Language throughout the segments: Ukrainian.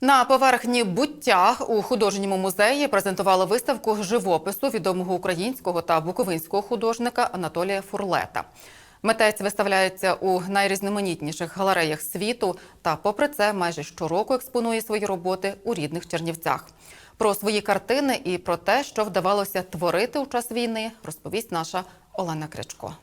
На поверхні буття у художньому музеї презентували виставку живопису відомого українського та буковинського художника Анатолія Фурлета. Митець виставляється у найрізноманітніших галереях світу та, попри це, майже щороку експонує свої роботи у рідних Чернівцях. Про свої картини і про те, що вдавалося творити у час війни, розповість наша Олена Кричко.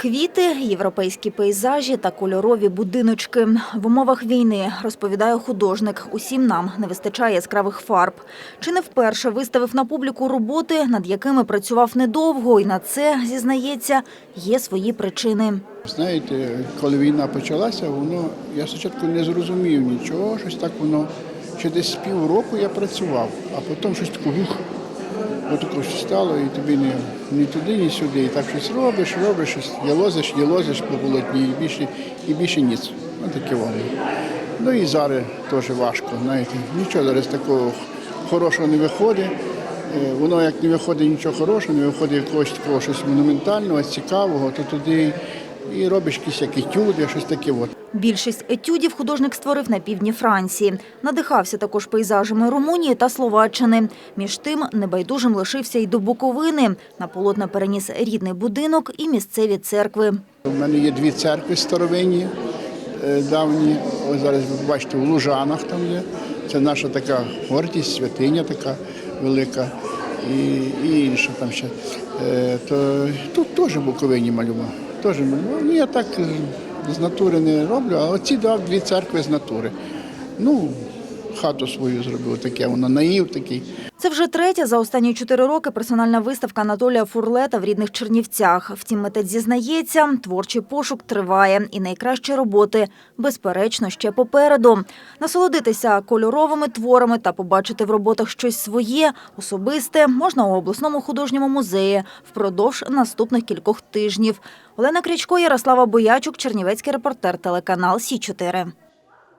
Квіти, європейські пейзажі та кольорові будиночки. В умовах війни, розповідає художник, усім нам не вистачає яскравих фарб. Чи не вперше виставив на публіку роботи, над якими працював недовго, і на це, зізнається, є свої причини. Знаєте, коли війна почалася, воно я спочатку не зрозумів нічого, щось так воно. Ще десь півроку я працював, а потім щось таке. Отако щось стало, і тобі ні, ні туди, ні сюди. І так щось робиш, робиш, щось ялозиш, ялозиш по полотні, і більше, і більше ніц. Ось таке воно. Ну і зараз теж важко, знаєте. Нічого зараз такого хорошого не виходить. Е, Воно як не виходить нічого хорошого, не виходить якогось такого щось монументального, цікавого, то туди і робиш якісь як етюди, щось таке. От. Більшість етюдів художник створив на півдні Франції. Надихався також пейзажами Румунії та Словаччини. Між тим, небайдужим лишився й до Буковини. На полотна переніс рідний будинок і місцеві церкви. У мене є дві церкви старовинні, е, давні. Ось зараз ви бачите, у Лужанах там є. Це наша така гордість, святиня така велика. І, і інша там ще. Е, То, тут теж в Буковині малював. Теж малював. Ну, я так з натури не роблю, а оці дві церкви з натури. Ну, хату свою зробив, таке, воно наїв такий. Це вже третя за останні чотири роки персональна виставка Анатолія Фурлета в рідних Чернівцях. Втім, митець зізнається, творчий пошук триває, і найкращі роботи, безперечно, ще попереду. Насолодитися кольоровими творами та побачити в роботах щось своє, особисте, можна у обласному художньому музеї впродовж наступних кількох тижнів. Олена Крячко, Ярослава Боячук, Чернівецький репортер, телеканал Сі 4